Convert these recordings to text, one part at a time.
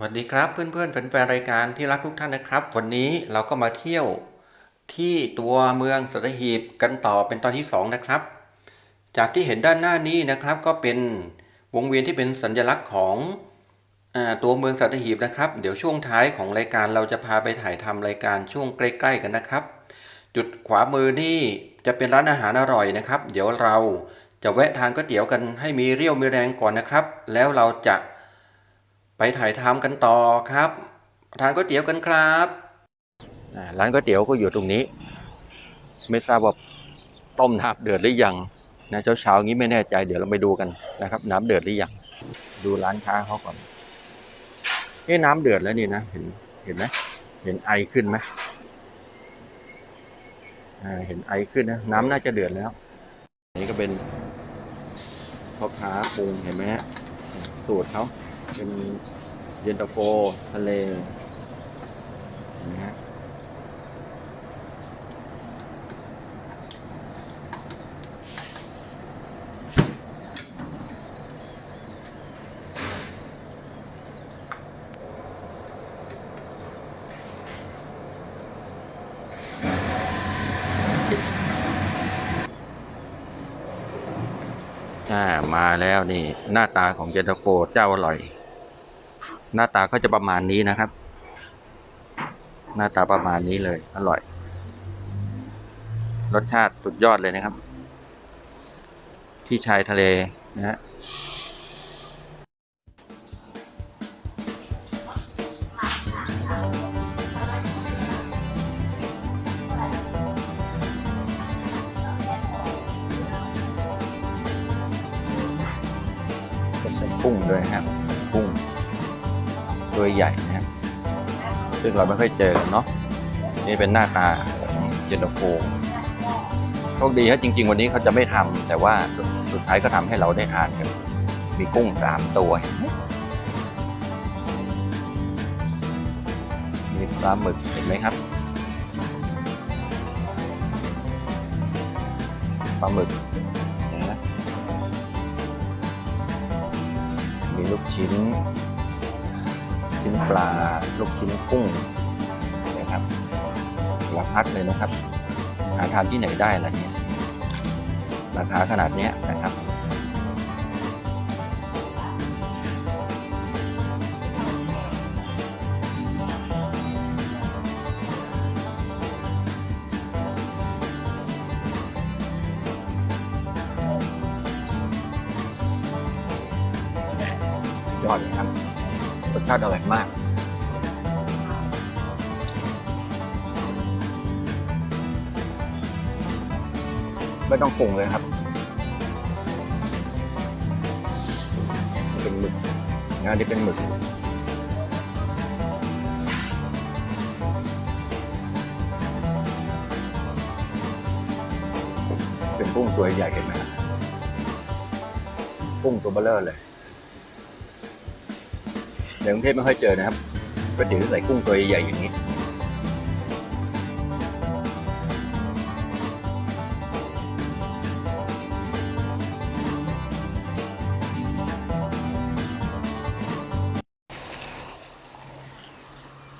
สวัสดีครับเพื่อนๆแฟนๆรายการที่รักทุกท่านนะครับ วันนี้เราก็มาเที่ยวที่ตัวเมืองสัตหีบกันต่อเป็นตอนที่สองนะครับ จากที่เห็นด้านหน้านี้นะครับ ก็เป็นวงเวียนที่เป็นสัญลักษณ์ของอตัวเมืองสัตหีบนะครับ เดี๋ยวช่วงท้ายของรายการเราจะพาไปถ่ายทำรายการช่วงใกล้ ๆ กันนะครับ จุดขวามือนี่จะเป็นร้านอาหารอร่อยนะครับ เดี๋ยวเราจะแวะทานก๋วยเตี๋ยวกันให้มีเรี่ยวมีแรงก่อนนะครับ แล้วเราจะ ไปถ่ายทำกันต่อครับทานก๋วยเตี๋ยวกันครับร้านก๋วยเตี๋ยวก็อยู่ตรงนี้ ไม่ทราบว่าต้มน้ำเดือดหรือยังนะเช้าๆงี้ไม่แน่ใจเดี๋ยวเราไปดูกันนะครับ น้ำเดือดหรือยังดูร้านค้าเขาก่อนนี่น้ำเดือดแล้วนี่นะเห็นเห็นไหมเห็นไอขึ้นไหมเห็นไอขึ้นนะน้ำน่าจะเดือดแล้วนี่ก็เป็นพ่อค้าปรุงเห็นไหมฮะสูตรเขา เป็นเย็นตาโฟทะเลนะฮะอ่ามาแล้วนี่ หน้าตาของเย็นตาโฟเจ้าอร่อย หน้าตาก็จะประมาณนี้นะครับ หน้าตาประมาณนี้เลย อร่อย รสชาติสุดยอดเลยนะครับ ที่ชายทะเลนะฮะก็ใส่กุ้งด้วยนะครับใส่กุ้ง ตัวใหญ่นะครับซึ่งเราไม่ค่อยเจอเนาะนี่เป็นหน้าตาของเย็นตาโฟโชคดีครับจริง ๆ วันนี้เขาจะไม่ทำแต่ว่าสุดท้ายก็ทำให้เราได้ทานกันมีกุ้งสามตัวมมีปลาหมึกเห็นไหมครับปลาหมึกนะมีลูกชิ้น ชิ้นปลา ลูกชิ้นกุ้งนะครับราพัดเลยนะครับ หาทานที่ไหนได้ล่ะเนี้ยราคาขนาดเนี้ยนะครับ รสชาติอร่อยมาก ไม่ต้องปรุงเลยครับ เป็นหมึกงานนี้เป็นหมึกเป็นกุ้งตัวใหญ่เห็นไหมครับกุ้งตัวเบลเลอร์เลย ในกรุงเทพไม่ค่อยเจอนะครับก๋วยเตี๋ยวใส่กุ้งตัวใหญ่อย่างนี้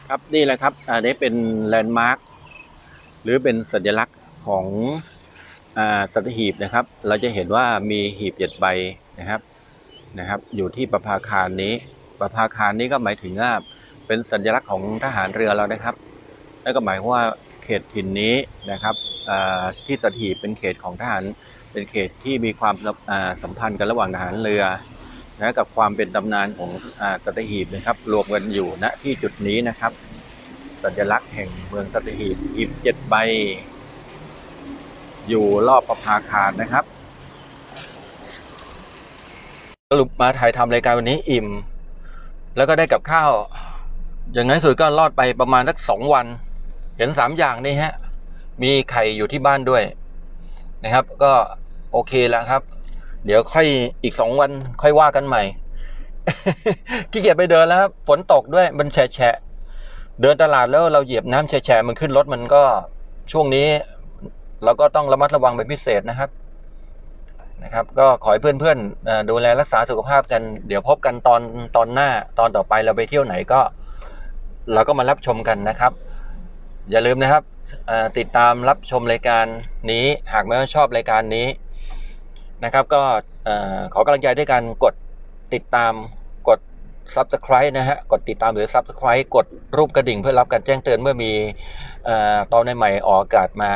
ครับนี่แหละครับอันนี้เป็นแลนด์มาร์คหรือเป็นสัญลักษณ์ของอ่าสัตหีบนะครับ เราจะเห็นว่ามีหีบเจ็ดใบนะครับนะครับ อยู่ที่ประภาคารนี้ ประภาคารนี้ก็หมายถึงว่าเป็นสัญลักษณ์ของทหารเรือเรานะครับนั่นก็หมายความว่าเขตถิ่นนี้นะครับที่สัตหีบเป็นเขตของทหารเป็นเขตที่มีความสัมพันธ์กันระหว่างทหารเรือนะกับความเป็นตำนานของอสัตหีบนะครับ รวมกันอยู่ณที่จุดนี้นะครับ สัญลักษณ์แห่งเมืองสัตหีบหีบเจ็ดใบ อยู่รอบประภาคารนะครับสรุปมาถ่ายทำรายการวันนี้อิ่ม แล้วก็ได้กับข้าว อย่างน้อยสุดก็รอดไปประมาณสักสองวัน เห็นสามอย่างนี่ฮะ มีไข่อยู่ที่บ้านด้วยนะครับ ก็โอเคแล้วครับ เดี๋ยวค่อยอีกสองวันค่อยว่ากันใหม่ขี้เกียจไปเดินแล้วครับฝนตกด้วยมันแฉะแฉะเดินตลาดแล้วเราเหยียบน้ำแฉะแฉะมันขึ้นรถมันก็ช่วงนี้ เราก็ต้องระมัดระวังเป็นพิเศษนะครับ นะครับ ก็ขอให้เพื่อนๆดูแลรักษาสุขภาพกัน เดี๋ยวพบกันตอนตอนหน้าตอนต่อไปเราไปเที่ยวไหนก็ เราก็มารับชมกันนะครับ อย่าลืมนะครับติดตามรับชมรายการนี้หากไม่ชอบรายการนี้นะครับ ก็เอ่อขอกำลังใจด้วยการกดติดตามกด Subscribe นะฮะกดติดตามหรือ Subscribe กดรูปกระดิ่งเพื่อรับการแจ้งเตือนเมื่อมีอตอนใหม่ๆออกอากาศมา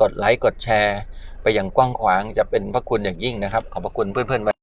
กดไลค์กดแชร์ ไปอย่างกว้างขวางจะเป็นพระคุณอย่างยิ่งนะครับ ขอบพระคุณเพื่อนๆ